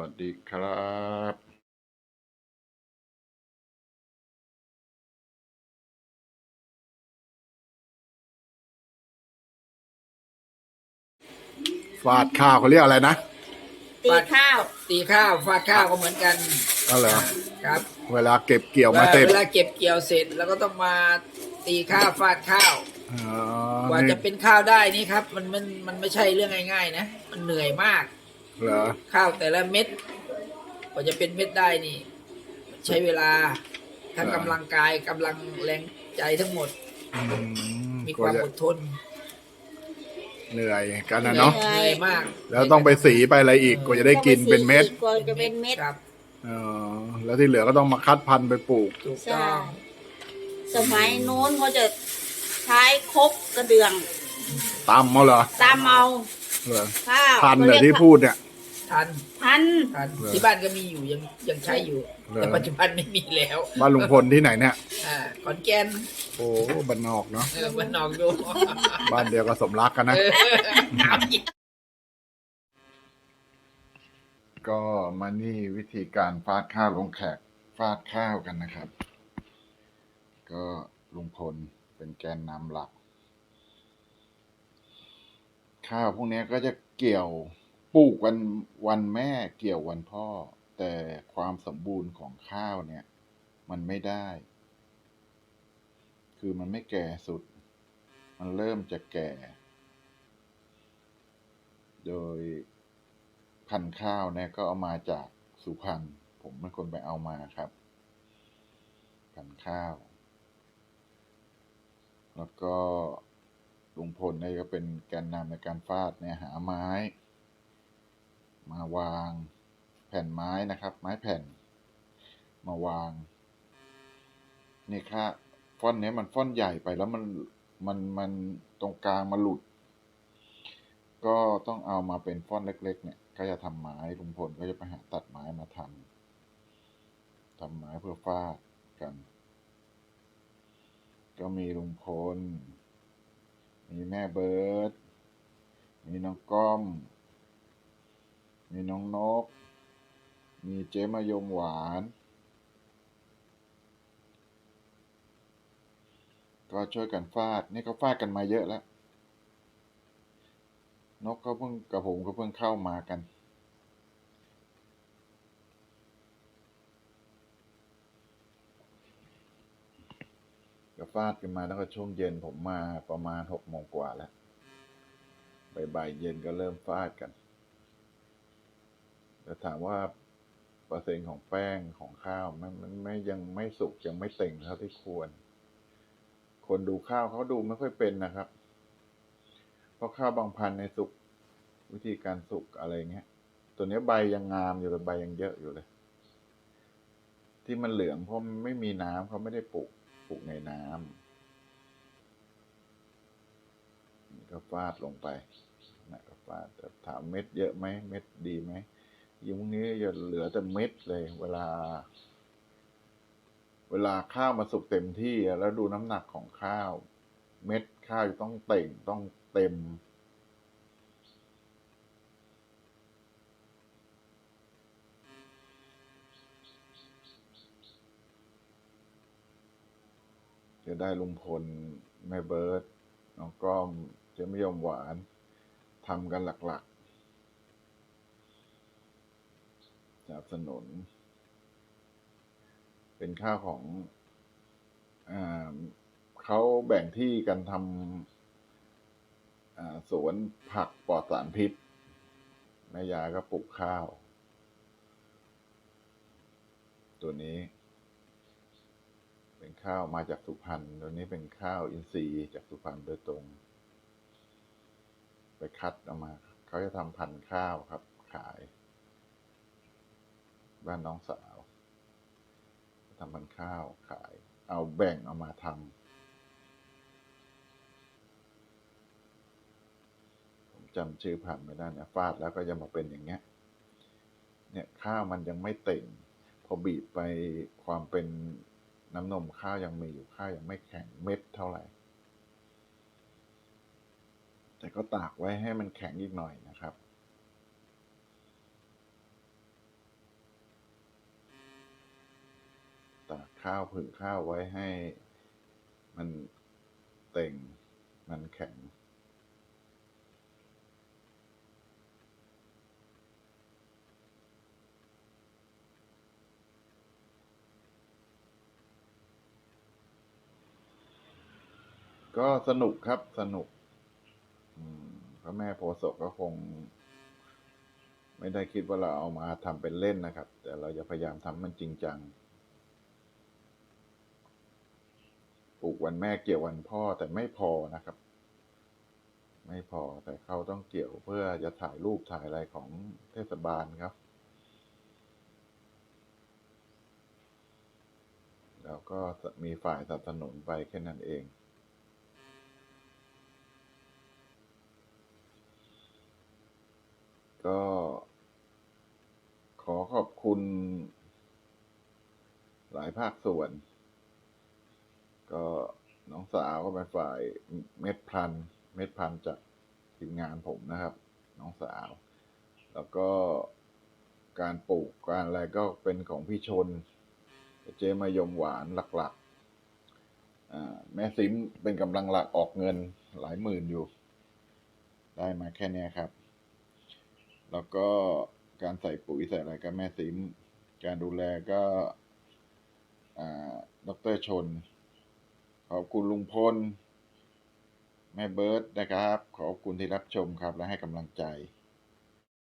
วัสดีครับฟาดข้าวเขาเรียกอะไรนะตีข้าว ตีข้าวฟาดข้าวก็เหมือนกันก็เหรอครับ เวลาเก็บเกี่ยวมาเสร็จเวลาเก็บเกี่ยวเสร็จ แล้วก็ต้องมาตีข้าวฟาดข้าวอ๋อกว่านี่จะเป็นข้าวได้นี่ครับ มันมันมันไม่ใช่เรื่องง่าย ๆ นะ มันเหนื่อยมาก เหรอข้าวแต่ละเม็ดกว่าจะเป็นเม็ดได้นี่ ใช้เวลาทั้งกำลังกายกำลังแรงใจทั้งหมด อืมีกความจะอดทนเหนื่อยกันนะเนาะเหนื่อยมาก แล้วต้องไปสีไปอะไรอีกกว่าจะได้กินเป็นเม็ดกว่าจะเป็นเม็ดครับเออแล้วที่เหลือก็ต้องมาคัดพันธุ์ไปปลูกถูกใช่ต้องสมัยโน้นเขาจะใช้ครกกระเดื่องตำเอาเหรอตามเอาเหรอข้าวพันธุ์เหรอขารียกที่พูดเนี่ย ทันพันทันเหรอที่บ้านก็มีอยู่ยังยังใช้อยู่เหรอแต่ปัจจุบันไม่มีแล้วบ้านลุงพลที่ไหนเนี่ยอ่าขอนแก่นโอ้บ้านนอกเนาะเออมันนอกดูบ้านเดียวกับสมรักกันนะเออเอาอีกก็มานี่วิธีการฟาดข้าวลงแขกฟาดข้าวกันนะครับ ก็ลุงพลเป็นแกนนำหลัก ข้าวพวกเนี้ยก็จะเกี่ยว ปลูกวันวันแม่เกี่ยววันพ่อ แต่ความสมบูรณ์ของข้าวเนี่ย มันไม่ได้ คือมันไม่แก่สุด มันเริ่มจะแก่ โดยพันข้าวเนี่ยก็เอามาจากสุพรรณผมเป็นคนไปเอามาครับ พันข้าว แล้วก็ลุงพลเนี่ยก็เป็นแกนนำในการฟาดเนี่ยหาไม้ มาวางแผ่นไม้นะครับ ไม้แผ่น มาวาง นี่ค่ะฟ่อนนี้มันฟ่อนใหญ่ไปแล้วมันมันมันตรงกลางมาหลุด ก็ต้องเอามาเป็นฟ่อนเล็ก ๆ เนี่ย ก็จะทำไม้ลุงพลก็จะไปหาตัดไม้มาทำทำไม้เพื่อฟาดกัน ก็มีลุงพลมีแม่เบิร์ดมีน้องก้อม มีน้องนก มีเจ๊มายมหวาน ก็ช่วยกันฟาด นี่ก็ฟาดกันมาเยอะแล้ว นกก็เพิ่งกับผมก็เพิ่งเข้ามากันก็ฟาดกันมาแล้วก็ช่วงเย็นผมมาประมาณหกโมงกว่าแล้วบ่ายๆเย็นก็เริ่มฟาดกัน แต่ถามว่าเปอร์เซ็นต์ของแป้งของข้าวมันมันไม่ยังไม่สุกยังไม่เต่งเท่าที่ควร คนดูข้าวเขาดูไม่ค่อยเป็นนะครับ เพราะข้าวบางพันธุ์ในสุกวิธีการสุกอะไรเงี้ย ตัวนี้ใบยังงามอยู่เลยใบยังเยอะอยู่เลย ที่มันเหลืองเพราะมันไม่มีน้ำเขาไม่ได้ปลูกปลูกในน้ำก็ฟาดลงไปนะก็ฟาดถามเม็ดเยอะไหมเม็ดดีไหม ยุงนี้จะเหลือแต่เม็ดเลย เวลา เวลาข้าวมาสุกเต็มที่แล้วดูน้ำหนักของข้าว เม็ดข้าวจะต้องเต่งต้องเต็มจะได้ลุงพลแม่เบิร์ดน้องก้อมเจะไม่ยอมหวานทำกันหลัก ๆส นับสนุน เป็นข้าของอเขาแบ่งที่กันทำสวนผักปลอดสารพิษแม่ยาก็ปลูกข้าว ตัวนี้ เป็นข้าวมาจากสุพรรณตัวนี้เป็นข้าวอินทรีย์จากสุพรรณโดยตรง ไปคัดเอามา เขาจะทำพันธุ์ข้าวครับขาย บ้านน้องสาวทำพันข้าวขาย เอาแบ่งเอามาทำผมจำชื่อพันไม่ได้นะฟาดแล้วก็จะมาเป็นอย่างเงี้ย เนี่ยข้าวมันยังไม่เต่ง พอบีบไปความเป็นน้ำนมข้าวยังมีอยู่ข้าวยังไม่แข็งเม็ดเท่าไหร่ แต่ก็ตากไว้ให้มันแข็งอีกหน่อยนะครับ ตากข้าวผึ่งข้าวไว้ให้ มันเต่ง มันแข็ง ก็สนุกครับสนุกพระแม่โพศพก็คง ไม่ได้คิดว่าเราเอามาทำเป็นเล่นนะครับ แต่เราจะพยายามทำมันจริงจัง ปลูกวันแม่เกี่ยววันพ่อแต่ไม่พอนะครับ ไม่พอแต่เขาต้องเกี่ยวเพื่อจะถ่ายรูปถ่ายอะไรของเทศบาลครับ แล้วก็มีฝ่ายสนับสนุนไปแค่นั้นเองก็ขอขอบคุณหลายภาคส่วน สาวก็เป็นฝ่ายเม็ดพันเม็ดพันจากทีมงานผมนะครับ น้องสาว แล้วก็การปลูกการอะไรก็เป็นของพี่ชน เจมายมหวานหลักๆแม่ซิมเป็นกำลังหลักออกเงินหลายหมื่นอยู่ ได้มาแค่เนี้ยครับ แล้วก็การใส่ปุ๋ยใส่อะไรก็แม่ซิม การดูแลก็อ่าดรชน ขอบคุณลุงพล แม่เบิร์ดนะครับ ขอบคุณที่รับชมครับและให้กำลังใจ